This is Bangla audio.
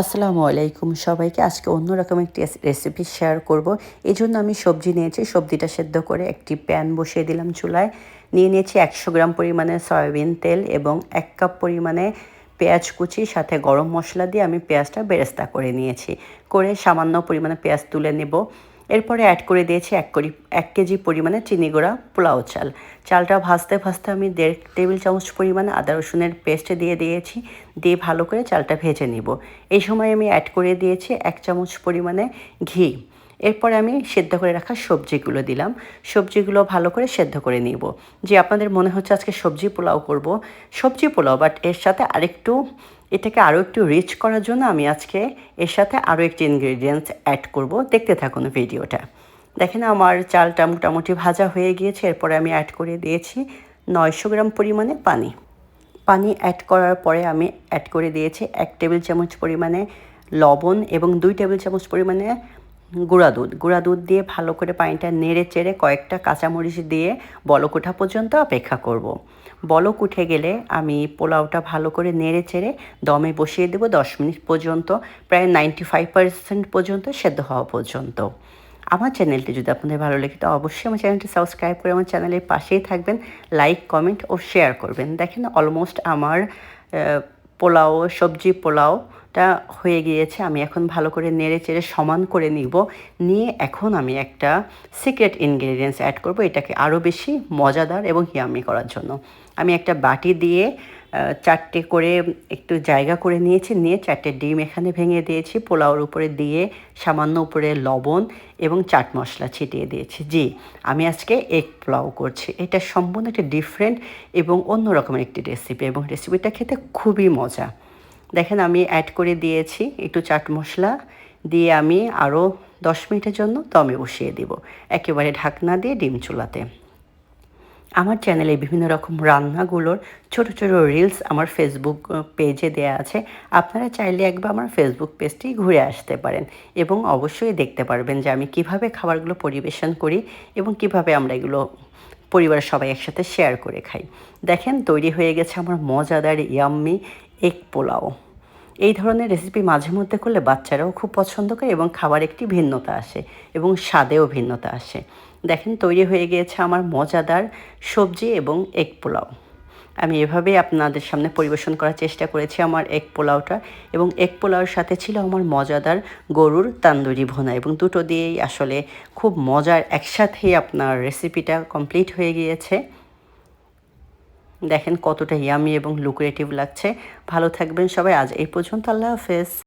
আসসালামু আলাইকুম। সবাইকে আজকে অন্যরকম একটি রেসিপি শেয়ার করব। এই জন্য আমি সবজি নিয়েছি। সবজিটা সেদ্ধ করে একটি প্যান বসিয়ে দিলাম চুলায়। নিয়ে নিয়েছি একশো গ্রাম পরিমাণে সয়াবিন তেল এবং এক কাপ পরিমাণে পেঁয়াজ কুচি, সাথে গরম মশলা দিয়ে আমি পেঁয়াজটা বেরেস্তা করে নিয়েছি। করে সামান্য পরিমাণে পেঁয়াজ তুলে নেব। এরপরে অ্যাড করে দিয়েছি এক করি, এক কেজি পরিমাণে চিনি গুঁড়া, পোলাও চাল। চালটা ভাজতে ভাজতে আমি দেড় টেবিল চামচ পরিমাণে আদা রসুনের পেস্ট দিয়ে দিয়েছি, দিয়ে ভালো করে চালটা ভেজে নিব। এই সময় আমি অ্যাড করে দিয়েছি এক চামচ পরিমাণে ঘি। এরপরে আমি সেদ্ধ করে রাখা সবজিগুলো দিলাম। সবজিগুলো ভালো করে সেদ্ধ করে নিব। যে আপনাদের মনে হচ্ছে আজকে সবজি পোলাও করব, সবজি পোলাও বাট এর সাথে আরেকটু, এটাকে আরও একটু রিচ করার জন্য আমি আজকে এর সাথে আরও একটি ইনগ্রেডিয়েন্টস অ্যাড করব। দেখতে থাকুন ভিডিওটা। দেখেন আমার চালটা মোটামুটি ভাজা হয়ে গিয়েছে, এরপরে আমি অ্যাড করে দিয়েছি নয়শো গ্রাম পরিমাণে পানি। পানি অ্যাড করার পরে আমি অ্যাড করে দিয়েছি এক টেবিল চামচ পরিমাণে লবণ এবং দুই টেবিল চামচ পরিমাণে গুঁড়া দুধ। গুঁড়া দুধ দিয়ে ভালো করে পানিটা নেড়ে চেড়ে কয়েকটা কাঁচামরিচ দিয়ে বলক ওঠা পর্যন্ত অপেক্ষা করব। বলক উঠে গেলে আমি পোলাওটা ভালো করে নেড়ে চেড়ে দমে বসিয়ে দেবো। দশ মিনিট পর্যন্ত, প্রায় নাইনটি ফাইভ পার্সেন্ট পর্যন্ত সেদ্ধ হওয়া পর্যন্ত। আমার চ্যানেলটি যদি আপনাদের ভালো লাগে তো অবশ্যই আমার চ্যানেলটি সাবস্ক্রাইব করে আমার চ্যানেলের পাশেই থাকবেন, লাইক, কমেন্ট ও শেয়ার করবেন। দেখেন অলমোস্ট আমার পোলাও, সবজি পোলাওটা হয়ে গিয়েছে। আমি এখন ভালো করে নেড়ে চেড়ে সমান করে নিব। নিয়ে এখন আমি একটা সিক্রেট ইনগ্রেডিয়েন্টস অ্যাড করব। এটাকে আরও বেশি মজাদার এবং হিয়ামি করার জন্য। আমি একটা বাটি দিয়ে চারটে করে একটু জায়গা করে নিয়েছি, নিয়ে চারটে ডিম এখানে ভেঙে দিয়েছি, পোলাওর উপরে দিয়ে সামান্য উপরে লবণ এবং চাট মশলা ছিটিয়ে দিয়েছি। জি, আমি আজকে এগ পোলাও করছি। এটা সম্পূর্ণ একটা ডিফারেন্ট এবং অন্য রকমের একটি রেসিপি এবং রেসিপিটা খেতে খুবই মজা। দেখেন, আমি অ্যাড করে দিয়েছি একটু চাট মশলা, দিয়ে আমি আরও দশ মিনিটের জন্য দমে বসিয়ে দিব। একেবারে ঢাকনা দিয়ে ডিম চুলাতে। আমার চ্যানেলে বিভিন্ন রকম রান্নাগুলোর ছোট ছোট রিলস আমার ফেসবুক পেজে দেয়া আছে। আপনারা চাইলে একবার আমার ফেসবুক পেজটি ঘুরে আসতে পারেন এবং অবশ্যই দেখতে পারবেন যে আমি কীভাবে খাবারগুলো পরিবেশন করি এবং কীভাবে আমরা এগুলো পরিবারের সবাই একসাথে শেয়ার করে খাই। দেখেন, তৈরি হয়ে গেছে আমার মজাদার ইয়াম্মি এক পোলাও। এই ধরনের রেসিপি মাঝে মধ্যে করলে বাচ্চারাও খুব পছন্দ করে এবং খাবার একটি ভিন্নতা আসে এবং স্বাদেও ভিন্নতা আসে। দেখেন, তৈরি হয়ে গিয়েছে আমার মজাদার সবজি এবং এগ পোলাও। আমি এভাবেই আপনাদের সামনে পরিবেশন করার চেষ্টা করেছি আমার এক পোলাওটা এবং এক পোলাওর সাথে ছিল আমার মজাদার গরুর তান্দুরি ভোনা এবং দুটো দিয়েই আসলে খুব মজার একসাথেই আপনার রেসিপিটা কমপ্লিট হয়ে গিয়েছে। দেখেন কতটা ইয়ামি এবং লুক্রেটিভ লাগছে। ভালো থাকবেন সবাই। আজ এই পর্যন্ত আল্লাহ হাফেজ।